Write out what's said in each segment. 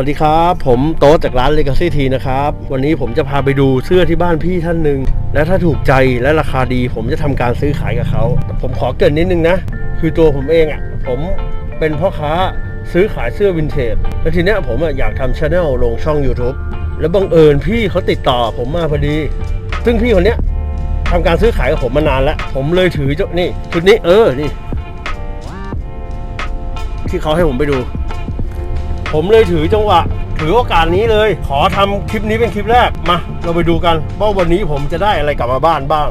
วัสดีครับ ผมโต๊ดจากร้าน Legacy T นะครับ วันนี้ผมจะพาไปดูเสื้อที่บ้านพี่ท่านหนึ่งและถ้าถูกใจและราคาดี ผมจะทำการซื้อขายกับเขา ผมขอเกรินนิดนึงนะ คือตัวผมเองอะ ผมเป็นพ่อค้าซื้อขายเสื้อวินเทจแล้วทีเนี้ยผมอะอยากทำช anel ลงช่อง YouTube แล้วบังเอิญพี่เขาติดต่อผมมาพอดี ซึ่งพี่คนเนี้ยทำการซื้อขายกับผมมานานแล้ว ผมเลยถือเจ้านี่ชุดนี้เออนี่ที่เขาให้ผมไปดู ผมเลยถือจังหวะ ถือโอกาสนี้เลย ขอทำคลิปนี้เป็นคลิปแรกมา เราไปดูกันว่าวันนี้ผมจะได้อะไรกลับมาบ้านบ้าง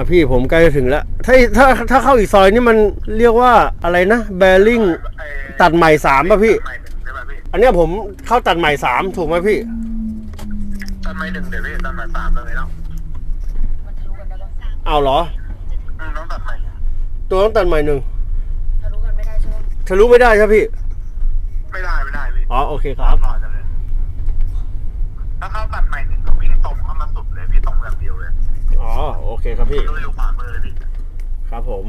อ่าพี่ผมใกล้จะถึงแล้ว ถ้าถ้าถ้าเข้าอีกซอยนี่มันเรียกว่าอะไรนะแบริ่งตัดใหม่สามป่ะพี่ ตัดไม้หนึ่งใช่ป่ะพี่อันเนี้ยผมเข้าตัดใหม่สามถูกไหมพี่ ตัดไม้หนึ่งเดี๋ยวพี่ตัดไม้สามเลยแล้วมันทะลุกันได้ปะเอาเหรอ อืมต้องตัดไม้หนึ่งตัวต้องตัดใหม่หนึ่งทะลุกันไม่ได้ใช่ปะทะลุไม่ได้ใช่พี่ ไม่ได้ไม่ได้พี่อ๋อโอเคครับ รอ เคครับพี่ดูอยู่ขวามือเลยพี่ครับผม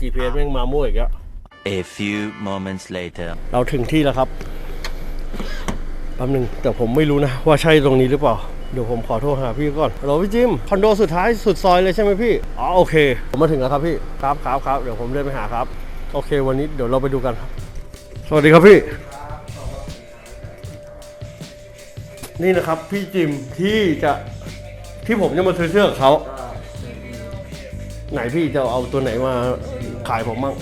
GPS แม่งมามั่วอีกแล้ว A few moments later. เราถึงที่แล้วครับแป๊บหนึงแต่ผมไม่รู้นะ ว่าใช่ตรงนี้หรือเปล่า เดี๋ยวผมขอโทรหาพี่ก่อนฮัลโหลพี่จิมคอนโดสุดท้ายสุดซอยเลยใช่ไหมพี่ อ๋อโอเค ผมมาถึงแล้วครับพี่ ครับครับครับเดี๋ยวผมเดินไปหาครับ โอเค วันนี้เดี๋ยวเราไปดูกันครับ สวัสดีครับพี่ นี่นะครับพี่จิมที่จะที่ผมจะมาซื้อเสื้อกับเขา ไหนพี่จะเอาตัวไหนมาขายผมบ้าง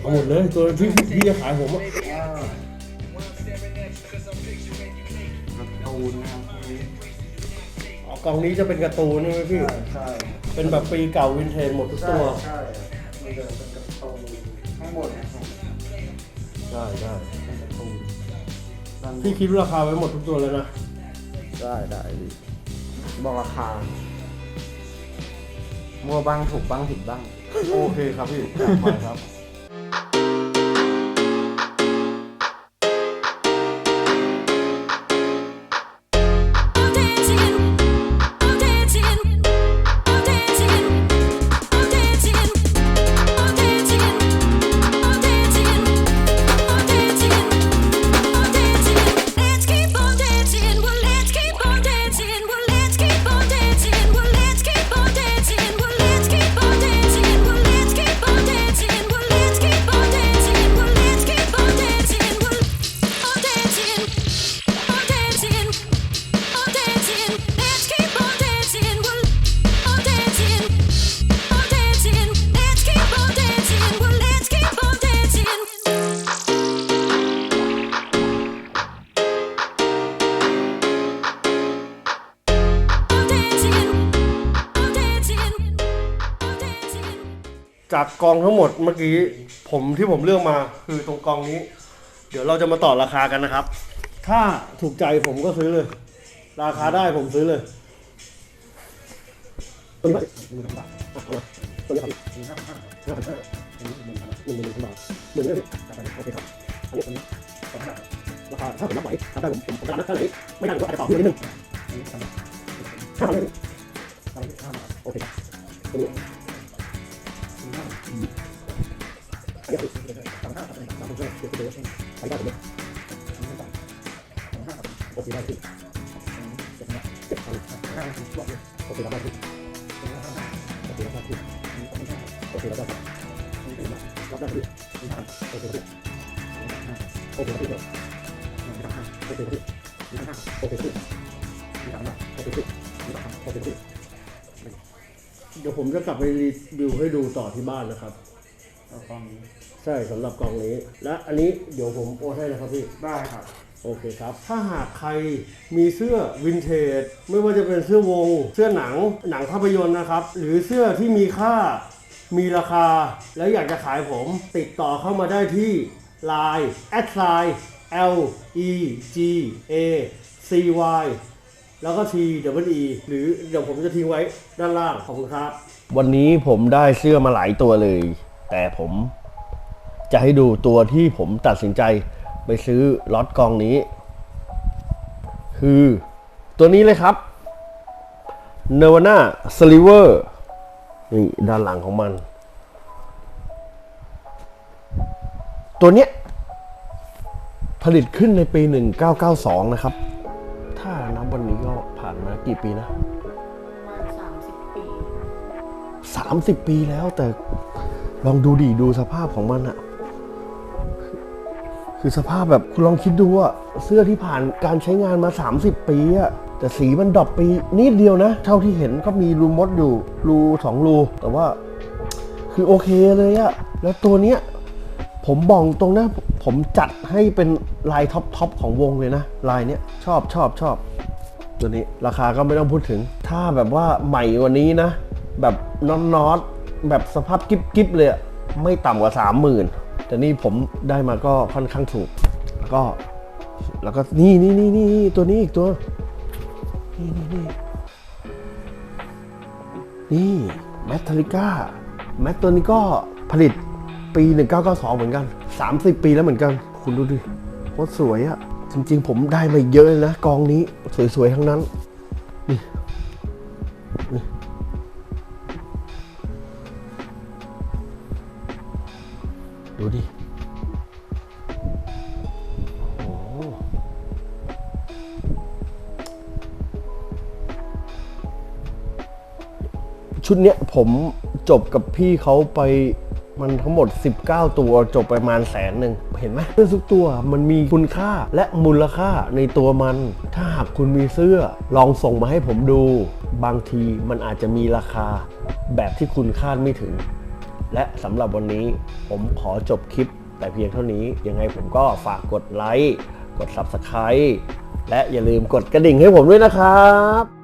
เอาหมดเลยตัวที่พี่จะขายผมอะตูนนะครับพวกนี้อ๋อกล่องนี้จะเป็นการ์ตูนใช่ไหมพี่ ใช่ใช่เป็นแบบปีเก่าวินเทจหมดทุกตัว ใช่มันจะเป็นการ์ตูนข้างบนนะครับได้ได้เป็นการ์ตูนด้านบนพี่คิดราคาไว้หมดทุกตัวแล้วนะ ได้ได้ดิบอกราคา มัวบ้างถูกบ้างผิดบ้าง โอเคครับพี่จัดไปครับ จากกองทั้งหมดเมื่อกี้ผมที่ผมเลือกมาคือตรงกองนี้ เดี๋ยวเราจะมาต่อราคากันนะครับ ถ้าถูกใจผมก็ซื้อเลย ราคาได้ผมซื้อเลยตัวนี้ตัวนี้ครับหนึ่งหนึ่งบาทหนึ่งเลยโอเคครับอันนี้อันนี้ราคาถ้าผมรับไหวทำได้ผมผมผมจะรับเท่าไหร่ไม่ได้ผมก็อาจจะต่อขึ้นนิดนึงห้าเลยโอเค ตัวนี้โอเคได้พี่โอเคได้พี่โอเคได้พี่โอเคได้พี่รับได้พี่โอเคได้พี่โอเคได้พี่โอเคได้พี่โอเคได้พี่โอเคได้พี่โอเคได้พี่เดี๋ยวผมจะกลับไปรีวิวให้ดูต่อที่บ้านนะครับ เอากล้องนี้ใช่สำหรับกล่องนี้ และอันนี้เดี๋ยวผมโอนให้นะครับพี่ ได้ครับโอเคครับ ถ้าหากใครมีเสื้อวินเทจไม่ว่าจะเป็นเสื้อวง เสื้อหนัง หนังภาพยนตร์นะครับ หรือเสื้อที่มีค่า มีราคา แล้วอยากจะขายผม ติดต่อเข้ามาได้ที่ Line แอดไลน์ L E G A C Y แล้วก็ T W E หรือเดี๋ยวผมจะทิ้งไว้ด้านล่าง ขอบคุณครับ วันนี้ผมได้เสื้อมาหลายตัวเลย แต่ผมจะให้ดูตัวที่ผมตัดสินใจไปซื้อล็อตกองนี้ คือตัวนี้เลยครับ n i r v a n a Sliver นี่ด้านหลังของมัน ตัวเนี้ย ผลิตขึ้นในปี 1992 นะครับ ถ้านับวันนี้ก็ผ่านมากี่ปีนะประมาณสามสิบปี30 ปีแล้วแต่ ลองดูดิดูสภาพของมันอะคือสภาพแบบคุณลองคิดดูอะเสื้อที่ผ่านการใช้งานมา 30 ปีอะแต่สีมันดรอปไปนิดเดียวนะ เท่าที่เห็นก็มีรูมดอยู่รูสองรู แต่ว่าคือโอเคเลยอะแล้วตัวเนี้ยผมบอกตรงนะ ผมจัดให้เป็นลายท็อปทอปของวงเลยนะ ลายเนี้ยชอบชอบชอบตัวนี้ราคาก็ไม่ต้องพูดถึง ถ้าแบบว่าใหม่กว่านี้นะ แบบนอตน็อต แบบสภาพกิ๊บกิบเลยไม่ต่ำกว่าสามหมื่นแต่นี่ผมได้มาก็ค่อนข้างถูก แล้วก็ แล้วก็นี่นี่นี่นี่ตัวนี้อีกตัว นี่นี่นี่นี่แมทลิก้าแมทตัวนี้ก็ผลิตปี 1992 เหมือนกัน 30 ปีแล้วเหมือนกัน คุณดูดิโคตรสวยอะจริงๆ ผมได้มาเยอะเลยนะกองนี้สวยๆ ทั้งนั้น ดูดิโอ้ชุดเนี้ยผมจบกับพี่เขาไปมันทั้งหมด 19 ตัวจบไปประมาณแสนหนึ่งเห็นไหมเสื้อทุกตัวมันมีคุณค่าและมูลค่าในตัวมัน ถ้าหากคุณมีเสื้อ ลองส่งมาให้ผมดู บางทีมันอาจจะมีราคาแบบที่คุณคาดไม่ถึง และสำหรับวันนี้ผมขอจบคลิปแต่เพียงเท่านี้ ยังไงผมก็ฝากกดไลค์ กด Subscribe และอย่าลืมกดกระดิ่งให้ผมด้วยนะครับ